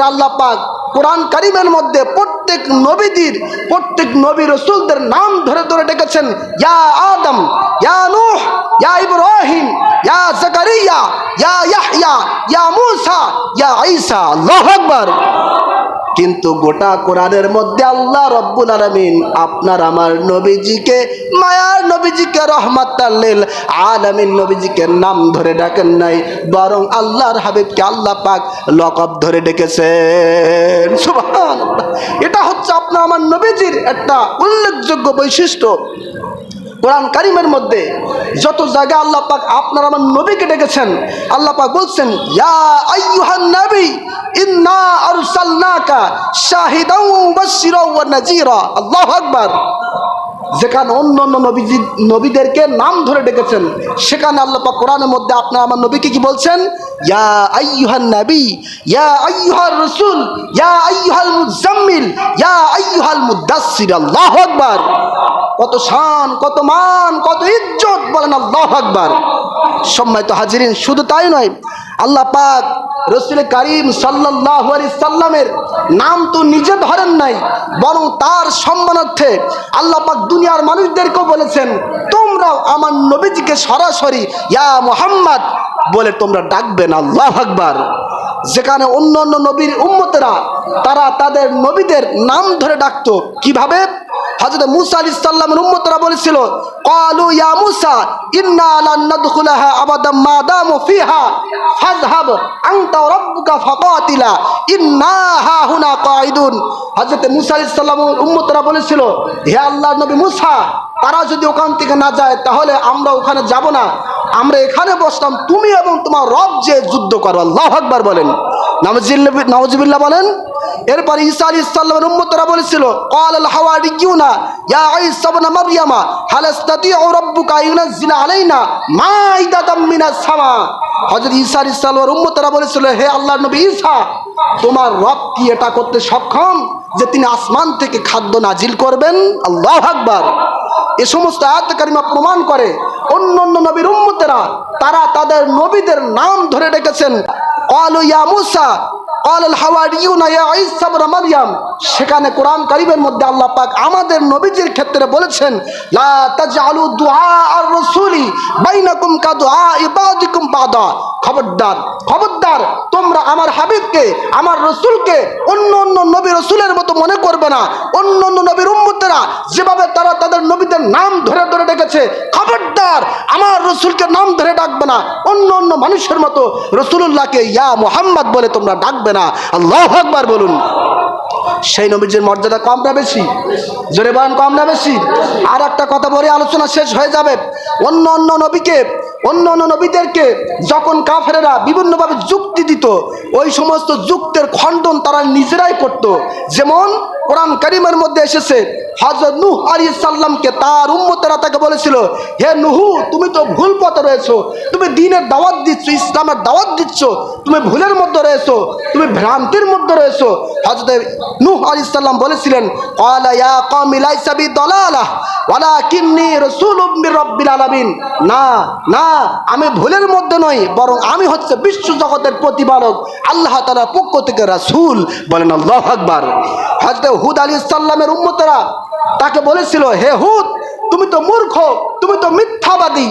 আল্লাহ পাক কোরআন কারিমের মধ্যে প্রত্যেক নবীদের, প্রত্যেক নবী রসুলদের নাম ধরে ধরে ডেকেছেন, ইয়া আদম, ইয়া নূহ, ইয়া ইব্রাহিম, ইয়া জাকারিয়া, ইয়া ইয়াহইয়া, ইয়া মুসা, ইয়া ঈসা, আল্লাহু আকবার। কিন্তু গোটা কোরআনের মধ্যে আল্লাহ রব্বুল আলমিন আপনার আমার নবীজিকে, মায়ার নবীজিকে রহমাতাল্লিল আলামিন নবীজিকে নাম ধরে ডাকেন নাই, বরং আল্লাহর হাবিবকে আল্লাহ পাক লকব ধরে ডেকেছেন। এটা হচ্ছে আপনার আমার নবীজির একটা উল্লেখযোগ্য বৈশিষ্ট্য কোরআন কারিমের মধ্যে যত জায়গায় আল্লাহ পাক আপনার আমার নবীকে ডেকেছেন, আল্লাহ পাক বলছেন, ইয়া আইয়ুহান নবী ইন্না আরসালনাকা শাহিদাও মুবাশশিরাও ওয়া নাযীরা। আল্লাহু আকবার। যেখানে অন্য অন্য নবীজি, নবীদেরকে নাম ধরে ডেকেছেন, সেখানে আল্লাহ পাক কোরআনের মধ্যে আপনার আমার নবীকে কি বলছেন? ইয়া আইয়ুহান নবী, ইয়া আইয়ুহার রাসূল, ইয়া আইয়ুহাল মুজাম্মিল ইয়া আইয়ুহাল মুদাসসির। আল্লাহু আকবার। কত শান, কত মান, কত ইজ্জত, বলেন আল্লাহ আকবার। সম্মানিত হাজিরিন, শুধু তাই নয়, আল্লাহ পাক রসুল করিম সাল্লাহ সাল্লামের নাম তো নিজে ধরেন নাই, বরং তার সম্মানার্থে আল্লাপাক দুনিয়ার মানুষদেরকেও বলেছেন, তোমরাও আমার নবীজিকে সরাসরি, ইয়া মোহাম্মদ বলে তোমরা ডাকবেন আল্লাহ আকবার। যেখানে অন্য অন্য নবীর উম্মতেরা, তারা তাদের নবীদের নাম ধরে ডাকত। কীভাবে? হযরত মুসা আলাইহিস সালামের উম্মতরা বলেছিল ক্বালু ইয়া মুসা, ইন্না লান নাদখুলাহা আবাদাম মা দামু ফিহা, ফাযহাব আনতা রাব্বুকা ফাকাতিলা, ইন্না হা হুনা কাঈদুন। হযরত মুসা আলাইহিস সালামের উম্মতরা বলেছিল, হে আল্লাহর নবী মুসা, তারা যদি ওখান থেকে না যায়, তাহলে আমরা ওখানে যাব না। আমরা এখানে বসলাম, তুমি এবং তোমার রব যে যুদ্ধ করো। আল্লাহ আকবার বলেন। নওয়াজিবিল্লাহ বলেন এরপর ঈসা আলী বলেছিল কল ইয়া সামা? ঈসা আলী বলেছিল, হে নবী ঈসা, তোমার রব কি এটা করতে সক্ষম যে তিনি আসমান থেকে খাদ্য নাজিল করবেন? আল্লাহ আকবার। এ সমস্ত আয়াতকারিমা প্রমাণ করে, অন্য অন্য নবীর উম্মতেরা, তারা তাদের নবীদের নাম ধরে ডেকেছেন। কলু মুসা সেখানে কোরআন করিমের মধ্যে আল্লাহ পাক আমাদের নবীজির ক্ষেত্রে বলেছেন খবরদার খবরদার, তোমরা আমার হাবিবকে, আমার রসুলকে অন্য অন্য নবী রসুলের মতো মনে করবে না। অন্য অন্য নবীর উম্মতেরা যেভাবে তারা তাদের নবীদের নাম ধরে ধরে ডেকেছে খবরদার, আমার রসুলকে নাম ধরে ডাকবে না। অন্য অন্য মানুষের মতো রসুল্লাহকে ইয়া মোহাম্মদ বলে তোমরা ডাকবে না। আল্লাহ আকবার বলুন। সেই নবীজির মর্যাদা কম না বেশি? জোরে বলেন, কম না বেশি? আর একটা কথা বলে আলোচনা শেষ হয়ে যাবে। অন্য অন্য নবীকে, অন্য অন্য নবীদেরকে যখন কাফেরেরা বিভিন্নভাবে যুক্তি দিত, ওই সমস্ত যুক্তের খণ্ডন তারা নিজেরাই করত যেমন কোরআন করিমের মধ্যে এসেছে হজরত নুহ আলী সাল্লামকে তার উম্মতেরা তাকে বলেছিল, হে নুহু, তুমি তো ভুল পথে রয়েছো, তুমি দিনের দাওয়াত দিচ্ছ, ইসলামের দাওয়াত দিচ্ছ, তুমি ভুলের মধ্যে রয়েছো, তুমি ভ্রান্তির মধ্যে রয়েছো। হজরত নুহ আলী সাল্লাম বলেছিলেন না না, আমি ভুলের মধ্যে নই, বরং আমি হচ্ছে বিশ্ব জগতের প্রতিপালক, আল্লাহ তাআলার পক্ষ থেকে রাসূল বলেন, আল্লাহু আকবার। হযরত হুদ আলী সাল্লামের উম্মতেরা তাকে বলেছিল, হে হুদ, তুমি তো মূর্খ, তুমি তো মিথ্যাবাদী।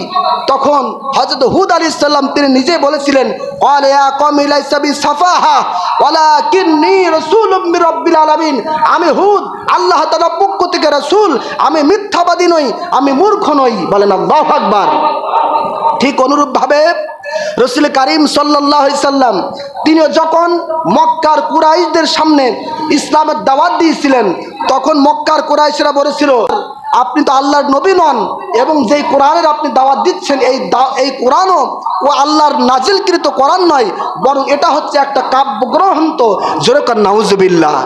তখন হজরত হুদ আলী সাল্লাম তিনি নিজে বলেছিলেন "ক্বালা ইয়া কওমি লাইসা বি সাফাহা, ওয়ালাকিন্নী রাসূলুম মির রাব্বিল আলামিন। আমি হুদ, আল্লাহ পক্ষ থেকে রাসূল, আমি মিথ্যাবাদী নই, আমি মূর্খ নই, বলেন, আল্লাহু আকবার। ঠিক অনুরূপভাবে রসুল করিম সাল্লাম তিনি যখন মক্কার কুরাইশদের সামনে ইসলামের দাওয়াত দিয়েছিলেন, তখন মক্কার কুরাইশরা বলেছিল আপনি তো আল্লাহর নবী নন এবং যেই কোরআনের আপনি দাওয়াত দিচ্ছেন, এই এই কোরআনও ও আল্লাহর নাজিলকৃত কোরআন নয়, বরং এটা হচ্ছে একটা কাব্যগ্রন্থ জোরেকর, নাউজবিল্লাহ।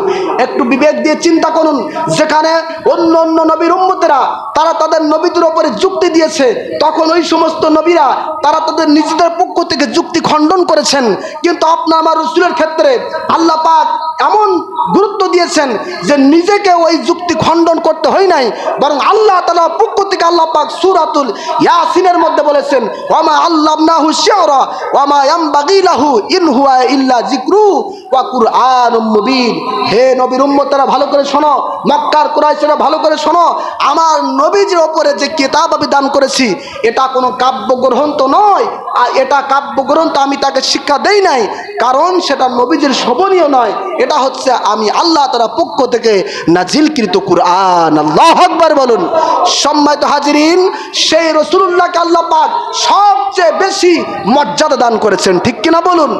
একটু বিবেক দিয়ে চিন্তা করুন, যেখানে অন্য অন্য নবীর উম্মতেরা, তারা তাদের নবীদের ওপরে যুক্তি দিয়েছে, তখন ওই সমস্ত নবীরা, তারা তাদের নিজেদের পক্ষ থেকে যুক্তি খণ্ডন করেছেন। কিন্তু আপনার আমার রসুলের ক্ষেত্রে আল্লাহ পাক এমন গুরুত্ব দিয়েছেন যে নিজেকে ওই যুক্তি খণ্ডন করতে হয় নাই, বরং আল্লাহ তালা পক্ষ থেকে আল্লাহ পাক সুরাতুল ইয়াসিনের মধ্যে বলেছেন, ওয়ামা আল্লাহ নাহু শিওরা ওয়ামা ইয়ামবাগিলাহু ইন হুয়া ইল্লা জিক্রু ওয়া কুরআনুম মুবিন। হে নবীর উম্মতরা, ভালো করে শোনো, মক্কার কুরাইশেরা ভালো করে শোনো, আমার নবীজির ওপরে যে কিতাব আমি দান করেছি, এটা কোনো কাব্য কাব্যগ্রন্থ নয়, আর এটা কাব্য কাব্যগ্রন্থ আমি তাকে শিক্ষা দেই নাই, কারণ সেটা নবীজির শোভনীয় নয়, এটা হচ্ছে আমি আল্লাহ তারা পক্ষ থেকে নাজিলকৃত কুরআন। আল্লাহ আকবার বলুন। সম্মানিত হাজিরিন, সেই রসুল্লাহকে আল্লাহ পাক সবচেয়ে বেশি মর্যাদা দান করেছেন। ঠিক কিনা বলুন?